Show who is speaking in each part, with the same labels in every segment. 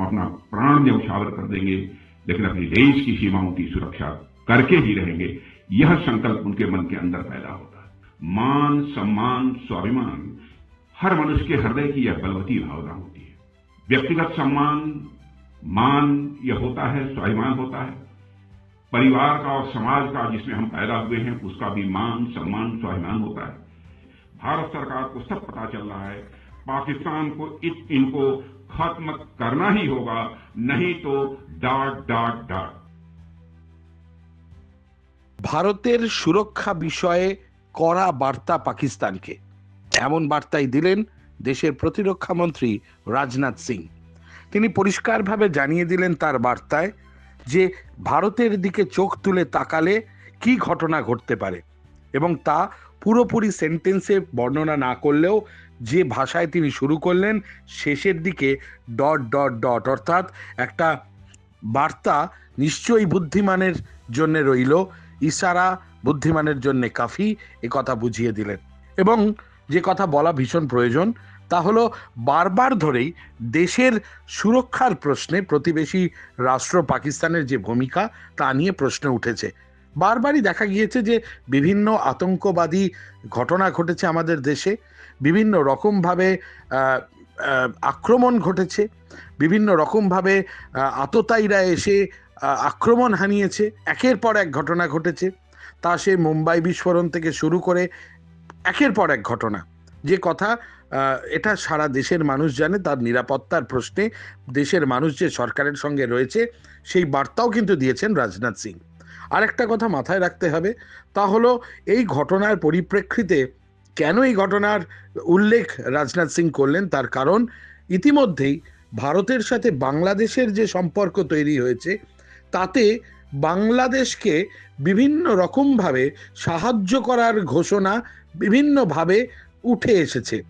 Speaker 1: ہم اپنا پران جب شاور کر دیں گے، لیکن اپنی دیش کی سیماؤں کی سرکشہ کر کے ہی رہیں گے۔ یہ سنکلپ ان کے من کے اندر پیدا ہوتا ہے۔ مان، سمان سوابیمان ہر منش کے ہردے کی یہ بلوتی بھاونا ہوتی ہے۔ بیقتلت سمان، مان یہ ہوتا ہے سوابیمان ہوتا ہے۔ پریوار کا اور سماج کا جس میں ہم پیدا ہوئے ہیں، اس کا بھی مان، سمان سوابیمان ہوتا ہے۔ بھارت سرکار کو سب پتا چل رہا ہے، پاکستان کو ان کو खत्म करना ही होगा नहीं तो डाट डाट डाट
Speaker 2: ভারতের সুরক্ষা বিষয়ে কড়া বার্তা পাকিস্তানকে এমন বার্তাই দিলেন দেশের প্রতিরক্ষা মন্ত্রী রাজনাথ সিং তিনি পরিষ্কারভাবে জানিয়ে দিলেন তার বার্তায় যে ভারতের দিকে চোখ তুলে তাকালে কি ঘটনা ঘটতে পারে এবং তা পুরোপুরি সেন্টেন্সে বর্ণনা না করলেও যে ভাষায় তিনি শুরু করলেন, শেষের দিকে ডট ডট ডট, অর্থাৎ একটা বার্তা নিশ্চয়ই বুদ্ধিমানের জন্য রইল, ইশারা বুদ্ধিমানের জন্য কাফি, এ কথা বুঝিয়ে দিলেন। এবং যে কথা বলা ভীষণ প্রয়োজন, তা হলো বারবার ধরেই দেশের সুরক্ষার প্রশ্নে প্রতিবেশী রাষ্ট্র পাকিস্তানের যে ভূমিকা, তা নিয়ে প্রশ্ন উঠেছে। বারবারই দেখা গিয়েছে যে বিভিন্ন আতঙ্কবাদী ঘটনা ঘটেছে আমাদের দেশে, বিভিন্ন রকমভাবে আক্রমণ ঘটেছে, বিভিন্ন রকমভাবে আততায়ীরা এসে আক্রমণ হানিয়েছে, একের পর এক ঘটনা ঘটেছে। তা সে মুম্বাই বিস্ফোরণ থেকে শুরু করে একের পর এক ঘটনা। যে কথা এটা সারা দেশের মানুষ জানে, তার নিরাপত্তার প্রশ্নে দেশের মানুষ যে সরকারের সঙ্গে রয়েছে, সেই বার্তাও কিন্তু দিয়েছেন রাজনাথ সিং। আরেকটা কথা মাথায় রাখতে হবে, তা হলো এই ঘটনার পরিপ্রেক্ষিতে কেন এই ঘটনার উল্লেখ রাজনাথ সিং করলেন? তার কারণ ইতিমধ্যেই ভারতের সাথে বাংলাদেশের যে সম্পর্ক তৈরি হয়েছে, তাতে বাংলাদেশকে বিভিন্ন রকমভাবে সাহায্য করার ঘোষণা বিভিন্নভাবে উঠে এসেছে।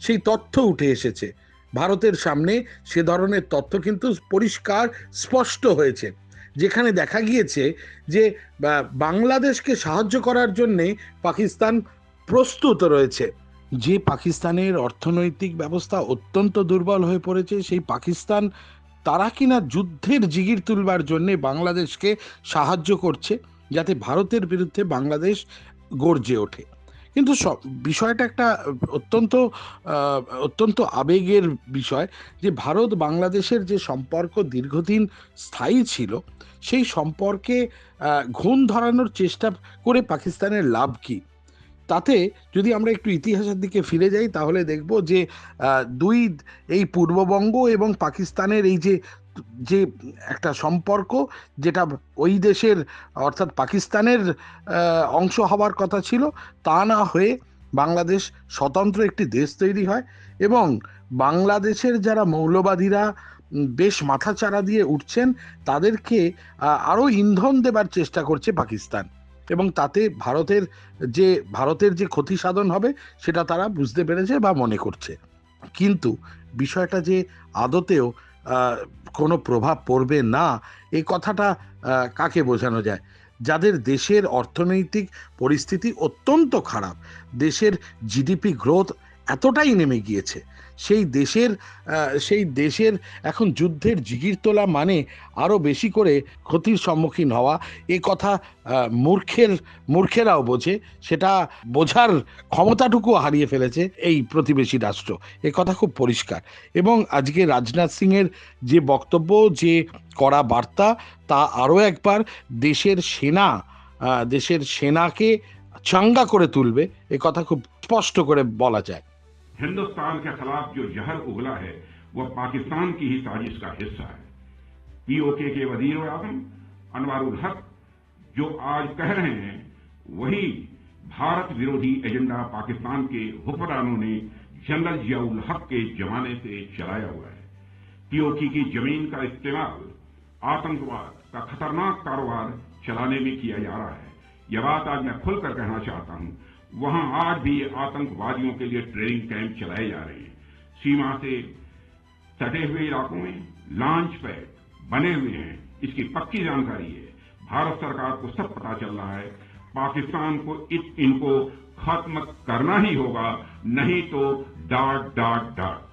Speaker 2: সেই তথ্য উঠে এসেছে। ভারতের সামনে সে ধরনের তথ্য কিন্তু পরিষ্কার স্পষ্ট হয়েছে। যেখানে দেখা গিয়েছে যে বাংলাদেশকে সাহায্য করার জন্যে পাকিস্তান প্রস্তুত রয়েছে। যে পাকিস্তানের অর্থনৈতিক ব্যবস্থা অত্যন্ত দুর্বল হয়ে পড়েছে, সেই পাকিস্তান তারা কিনা যুদ্ধের জিগির তুলবার জন্যে বাংলাদেশকে সাহায্য করছে, যাতে ভারতের বিরুদ্ধে বাংলাদেশ গর্জে ওঠে। কিন্তু সব, বিষয়টা একটা অত্যন্ত অত্যন্ত আবেগের বিষয় যে ভারত বাংলাদেশের যে সম্পর্ক দীর্ঘদিন স্থায়ী ছিল, সেই সম্পর্কে ঘুণ ধরানোর চেষ্টা করে পাকিস্তানের লাভ কি? তাতে যদি আমরা একটু ইতিহাসের দিকে ফিরে যাই, তাহলে দেখব যে দুই, এই পূর্ববঙ্গ এবং পাকিস্তানের এই যে যে একটা সম্পর্ক যেটা ওই দেশের, অর্থাৎ পাকিস্তানের অংশ হওয়ার কথা ছিল, তা না হয়ে বাংলাদেশ স্বতন্ত্র একটি দেশ তৈরি হয় এবং বাংলাদেশের যারা মৌলবাদীরা বেশ মাথাচাড়া দিয়ে উঠছেন, তাদেরকে আরও ইন্ধন দেবার চেষ্টা করছে পাকিস্তান। এবং তাতে ভারতের যে ভারতের যে ক্ষতি সাধন হবে, সেটা তারা বুঝতে পেরেছে বা মনে করছে। কিন্তু বিষয়টা যে আদতেও কোনো প্রভাব পড়বে না, এই কথাটা কাকে বোঝানো যায়? যাদের দেশের অর্থনৈতিক পরিস্থিতি অত্যন্ত খারাপ, দেশের জিডিপি গ্রোথ এতটাই নেমে গিয়েছে সেই দেশের সেই দেশের এখন যুদ্ধের জিগির তোলা মানে আরও বেশি করে ক্ষতির সম্মুখীন হওয়া। এ কথা মূর্খের, মূর্খেরাও বোঝে। সেটা বোঝার ক্ষমতাটুকু হারিয়ে ফেলেছে এই প্রতিবেশী রাষ্ট্র। এ কথা খুব পরিষ্কার। এবং আজকে রাজনাথ সিংয়ের যে বক্তব্য, যে করা বার্তা, তা আরও একবার দেশের সেনা দেশের সেনাকে চাঙ্গা করে তুলবে, এ কথা খুব স্পষ্ট করে বলা যায়।
Speaker 1: ہندوستان کے خلاف جو جہر اگلا ہے، وہ پاکستان کی ہی سازش کا حصہ ہے۔ پی او کے کے وزیر اعظم انوار الحق جو آج کہہ رہے ہیں، وہی بھارت ورودھی ایجنڈا پاکستان کے حکمرانوں نے جنرل ضیاء الحق کے جمانے سے چلایا ہوا ہے۔ پی او کی کی زمین کا استعمال آتنکواد کا خطرناک کاروبار چلانے میں کیا جا رہا ہے، یہ بات آج میں کھل کر کہنا چاہتا ہوں۔ وہاں آج بھی آتنکوادیوں کے لیے ٹریننگ کیمپ چلائے جا رہے ہیں۔ سیما سے سٹے ہوئے علاقوں میں لانچ پیڈ بنے ہوئے ہیں۔ اس کی پکی جانکاری ہے۔ بھارت سرکار کو سب پتا چل رہا ہے۔ پاکستان کو ان کو ختم کرنا ہی ہوگا۔ نہیں تو ڈاٹ ڈاٹ ڈاٹ۔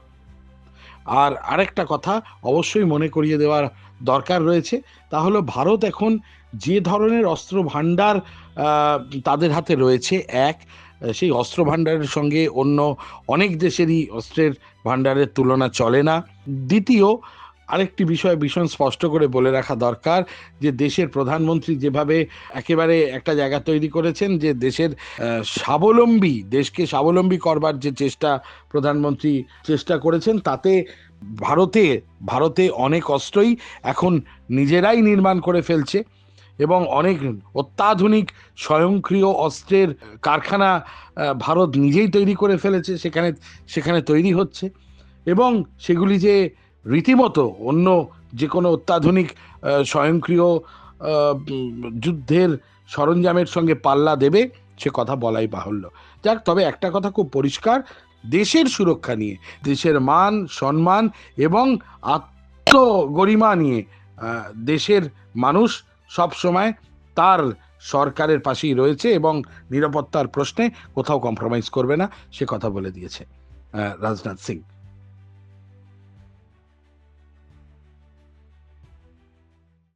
Speaker 2: আর আরেকটা কথা অবশ্যই মনে করিয়ে দেওয়ার দরকার রয়েছে, তা হলো ভারত এখন যে ধরনের অস্ত্র ভাণ্ডার তাদের হাতে রয়েছে, এক, সেই অস্ত্র ভাণ্ডারের সঙ্গে অন্য অনেক দেশেরই অস্ত্রের ভাণ্ডারের তুলনা চলে না। দ্বিতীয় আরেকটি বিষয় ভীষণ স্পষ্ট করে বলে রাখা দরকার যে দেশের প্রধানমন্ত্রী যেভাবে একেবারে একটা জায়গা তৈরি করেছেন, যে দেশের স্বাবলম্বী, দেশকে স্বাবলম্বী করবার যে চেষ্টা প্রধানমন্ত্রী চেষ্টা করেছেন, তাতে ভারতে ভারতে অনেক অস্ত্রই এখন নিজেরাই নির্মাণ করে ফেলছে এবং অনেক অত্যাধুনিক স্বয়ংক্রিয় অস্ত্রের কারখানা ভারত নিজেই তৈরি করে ফেলেছে, সেখানে সেখানে তৈরি হচ্ছে এবং সেগুলি যে রীতিমতো অন্য যে কোনো অত্যাধুনিক স্বয়ংক্রিয় যুদ্ধের সরঞ্জামের সঙ্গে পাল্লা দেবে, সে কথা বলাই বাহুল্য। যাক, তবে একটা কথা খুব পরিষ্কার, দেশের সুরক্ষা নিয়ে, দেশের মান, সম্মান এবং আত্মগরিমা নিয়ে দেশের মানুষ সব সময় তার সরকারের পাশেই রয়েছে এবং নিরাপত্তার প্রশ্নে কোথাও কম্প্রোমাইজ করবে না, সে কথা বলে দিয়েছে রাজনাথ সিং।